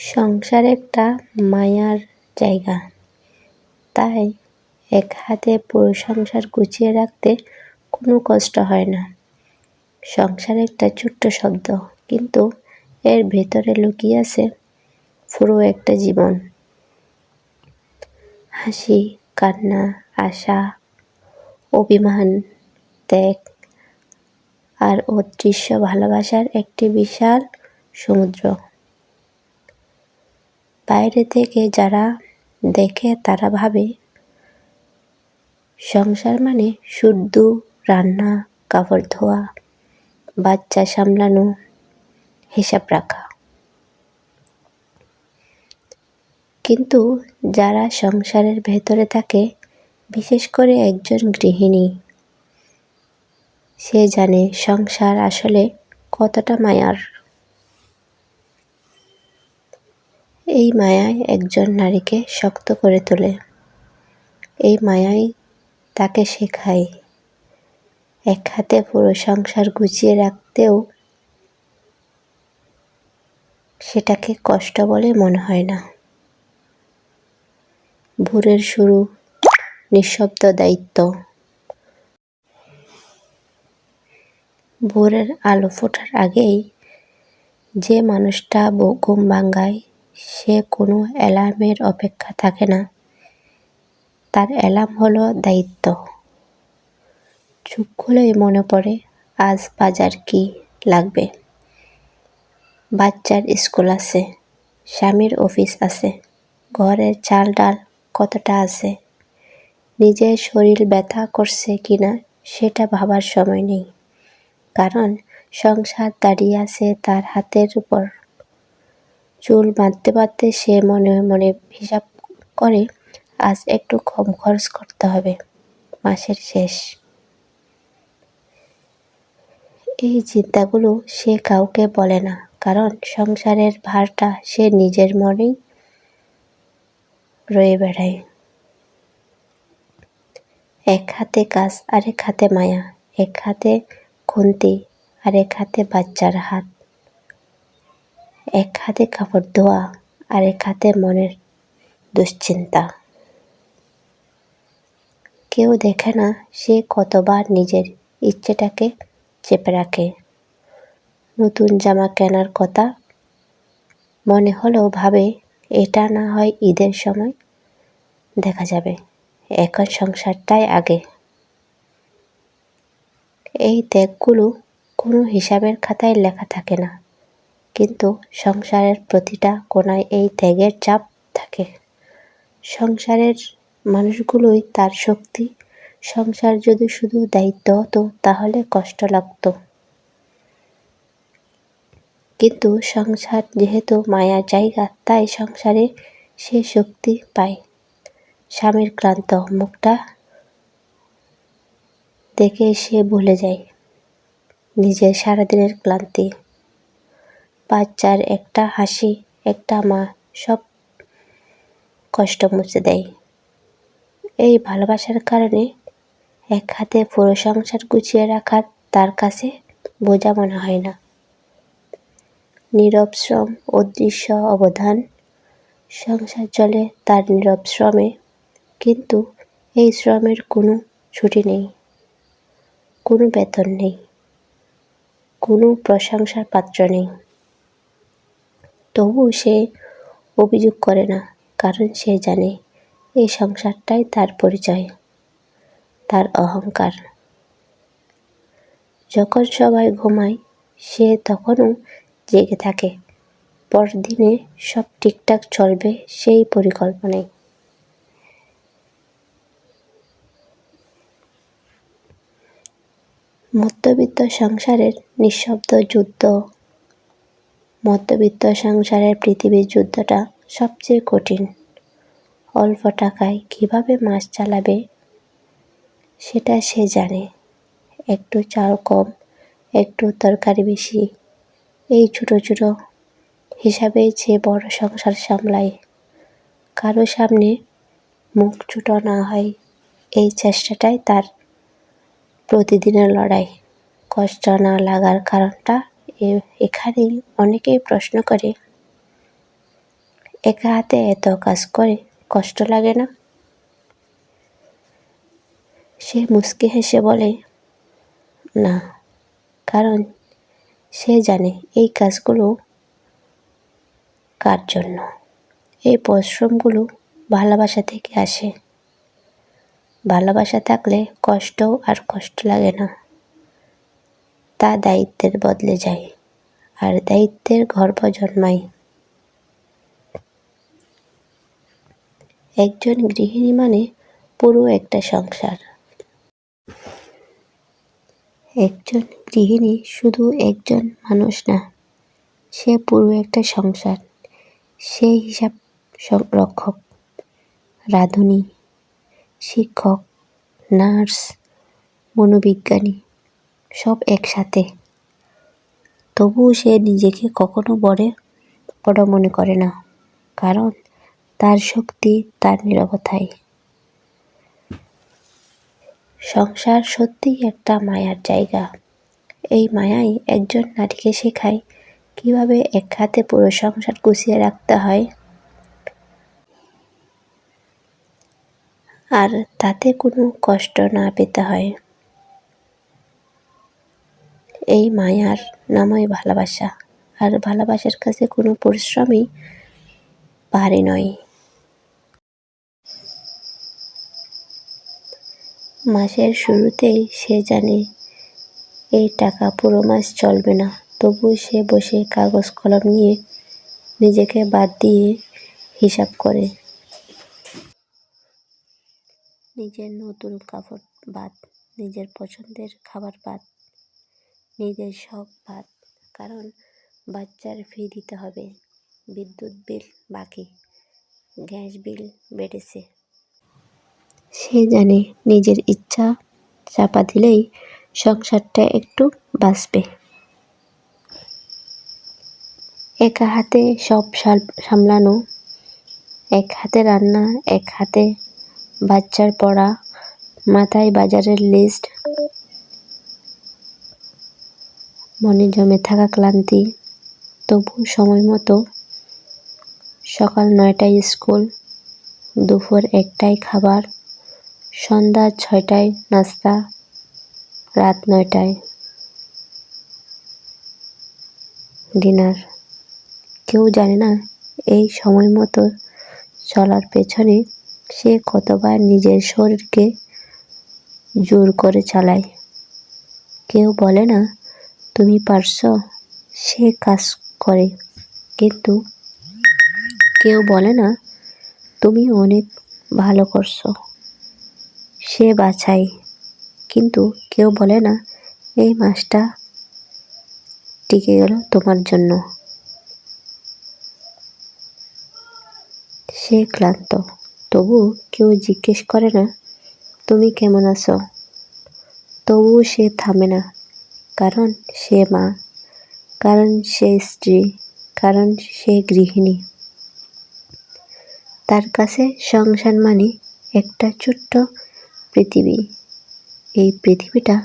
সংসার একটা মায়ার জায়গা। তাই এক হাতে পুরো সংসার গুছিয়ে রাখতে কোনো কষ্ট হয় না। সংসার একটা ছোট্ট শব্দ, কিন্তু এর ভেতরে লুকিয়ে আছে পুরো একটা জীবন। হাসি, কান্না, আশা, অভিমান, ত্যাগ আর অদৃশ্য ভালোবাসার একটি বিশাল সমুদ্র। বাইরে থেকে যারা দেখে তারা ভাবে, সংসার মানে শুদ্ধ রান্না, কাপড় ধোয়া, বাচ্চা সামলানো, হিসাব রাখা। কিন্তু যারা সংসারের ভেতরে থাকে, বিশেষ করে একজন গৃহিণী, সে জানে সংসার আসলে কতটা মায়ার। এই মায়াই একজন নারীকে শক্ত করে তোলে। এই মায়াই তাকে শেখায়। এক হাতে পুরো সংসার গুছিয়ে রাখতেও সেটাকে কষ্ট বলে মনে হয় না। ভোরের শুরু, নিঃশব্দ দায়িত্ব। ভোরের আলো ফোটার আগেই যে মানুষটা ঘুম ভাঙ্গায় সে কোনো অ্যালার্মের অপেক্ষা থাকে না। তার অ্যালার্ম হলো দায়িত্ব। চোখ খুলেই মনে পড়ে, আজ বাজার কি লাগবে? বাচ্চার স্কুল আছে, স্বামীর অফিস আছে, ঘরের চাল ডাল কতটা আছে, নিজের শরীর ব্যথা করছে কিনা সেটা ভাবার সময় নেই। কারণ সংসার দাঁড়িয়ে আছে তার হাতের উপর। চুল বাঁধতে বাঁধতে সে মনে মনে হিসাব করে, আজ একটু কম খরচ করতে হবে, মাসের শেষ। এই চিন্তাগুলো সে কাউকে বলে না, কারণ সংসারের ভারটা সে নিজের মনেই রয়ে বেড়ায়। এক হাতে কাজ, আরেক হাতে মায়া, এক হাতে খুন্তি, আরেক হাতে বাচ্চার হাত। এক হাতে কাপড় ধোয়া আর এক হাতে মনের দুশ্চিন্তা। কেউ দেখে না সে কতবার নিজের ইচ্ছেটাকে চেপে রাখে। নতুন জামা কেনার কথা মনে হলেও ভাবে, এটা না হয় ঈদের সময় দেখা যাবে। এখন সংসারটাই আগে। এই ত্যাগগুলো কোনো হিসাবের খাতায় লেখা থাকে না। কিন্তু সংসারের প্রতিটা কোনায় এই ত্যাগের চাপ থাকে। সংসারের মানুষগুলোই তার শক্তি। সংসার যদি শুধু দায়িত্ব হতো, তাহলে কষ্ট লাগত। কিন্তু সংসার যেহেতু মায়ার জায়গা, তাই সংসারে সে শক্তি পায়। স্বামীর ক্লান্ত মুখটা দেখে সে ভুলে যায়। নিজের সারাদিনের ক্লান্তি বাচ্চার একটা হাসি, একটা মা সব কষ্ট মুছে দেয়। এই ভালোবাসার কারণে এক হাতে পুরো সংসার গুছিয়ে রাখা তার কাছে বোঝা মনে হয় না। নীরব শ্রম অদৃশ্য অবদান সংসার চলে তার নীরব শ্রমে, কিন্তু এই শ্রমের কোনো ছুটি নেই, কোনো বেতন নেই, কোনো প্রশংসার পাত্র নেই। তবু সে অভিযোগ করে না, কারণ সে জানে এই সংসারটাই তার পরিচয়, তার অহংকার। যখন সবাই ঘুমায়, সে তখনও জেগে থাকে। পরদিনে সব ঠিকঠাক চলবে সেই পরিকল্পনায়। মধ্যবিত্ত সংসারের নিঃশব্দ যুদ্ধ মধ্যবিত্ত সংসারের পৃথিবীর যুদ্ধটা সবচেয়ে কঠিন। অল্প টাকায় কীভাবে মাস চালাবে, সেটা সে জানে। একটু চাল কম, একটু তরকারি বেশি, এই ছোটো ছোটো হিসাবে যে বড় সংসার সামলায়, কারও সামনে মুখ ছোটো না হয়, এই চেষ্টাটাই তার প্রতিদিনের লড়াই। কষ্ট না লাগার কারণটা এখানেই অনেকেই প্রশ্ন করে, একা হাতে এত কাজ করে কষ্ট লাগে না? সে মুচকি হেসে বলে, না, কারণ সে জানে এই কাজগুলো কার জন্য? এই পরিশ্রমগুলো ভালোবাসা থেকে আসে। ভালোবাসা থাকলে কষ্ট আর কষ্ট লাগে না। তা দায়িত্বের বদলে যায়, আর দায়িত্বের গর্ব জন্মায়। একজন গৃহিণী মানে পুরো একটা সংসার। একজন গৃহিণী শুধু একজন মানুষ না, সে পুরো একটা সংসার। সে হিসাব রক্ষক রাঁধুনি, শিক্ষক, নার্স, মনোবিজ্ঞানী। সব একসাথে। তবুও সে নিজেকে কখনো বড় বড় মনে করে না, কারণ তার শক্তি তার নিরবতায় সংসার সত্যিই একটা মায়ার জায়গা। এই মায়াই একজন নারীকে শেখায় কীভাবে এক হাতে পুরো সংসার গুছিয়ে রাখতে হয়। আর তাতে কোনো কষ্ট না পেতে হয়। এই মায়ার নামই ভালোবাসা। আর ভালোবাসার কাছে কোনো পরিশ্রমই ভারী নয়। মাসের শুরুতেই সে জানে, এই টাকা পুরো মাস চলবে না। তবু সে বসে কাগজ কলম নিয়ে নিজেকে বাদ দিয়ে হিসাব করে। নিজের নতুন কাপড় বাদ, নিজের পছন্দের খাবার বাদ। নিজের শখ ভাত কারণ বাচ্চার ফি দিতে হবে। বিদ্যুৎ বিল বাকি, গ্যাস বিল বেড়েছে। সে জানে নিজের ইচ্ছা চাপা দিলেই সংসারটা একটু বাঁচবে। একা হাতে সব সামলানো, এক হাতে রান্না, এক হাতে বাচ্চার পড়া, মাথায় বাজারের লিস্ট মনে জমে থাকা ক্লান্তি। তবু সময় মতো সকাল নয়টায় স্কুল, দুপুর একটায় খাবার, সন্ধ্যা ছয়টায় নাস্তা, রাত নয়টায় ডিনার। কেউ জানে না এই সময় মতো চলার পেছনে সে কতবার নিজের শরীরকে জোর করে চালায়। কেউ বলে না তুমি পারছ, সে কাজ করে। কিন্তু কেউ বলে না, তুমি অনেক ভালো করছ। সে বাছাই। কিন্তু কেউ বলে না, এই মাসটা টিকে গেল তোমার জন্য। সে ক্লান্ত। তবু কেউ জিজ্ঞেস করে না, তুমি কেমন আছো? তবুও সে থামে না। কারণ সে মা, কারণ সে স্ত্রী, কারণ সে গৃহিণী। তার কাছে সংসার মানে একটা ছোট্ট পৃথিবী। এই পৃথিবীটা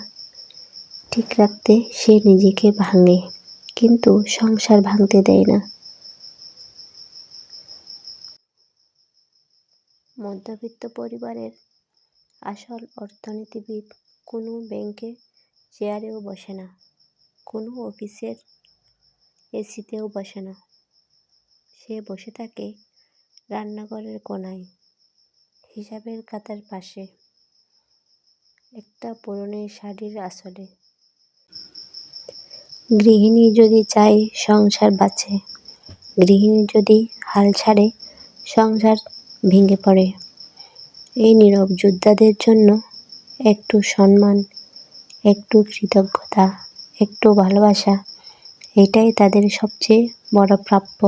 ঠিক রাখতে সে নিজেকে ভাঙে, কিন্তু সংসার ভাঙতে দেয় না। মধ্যবিত্ত পরিবারের আসল অর্থনীতিবিদ কোনো ব্যাংকে চেয়ারেও বসে না, কোনো অফিসের এসিতেও বসে না। সে বসে থাকে রান্নাঘরের কোনায়, হিসাবের খাতার পাশে, একটা পুরনো শাড়ির আসলে গৃহিণী যদি চায় সংসার বাঁচে, গৃহিণী যদি হাল ছাড়ে, সংসার ভেঙে পড়ে। এই নীরব যোদ্ধাদের জন্য একটু সম্মান একটু কৃতজ্ঞতা একটু ভালোবাসা এটাই তাদের সবচেয়ে বড় প্রাপ্য।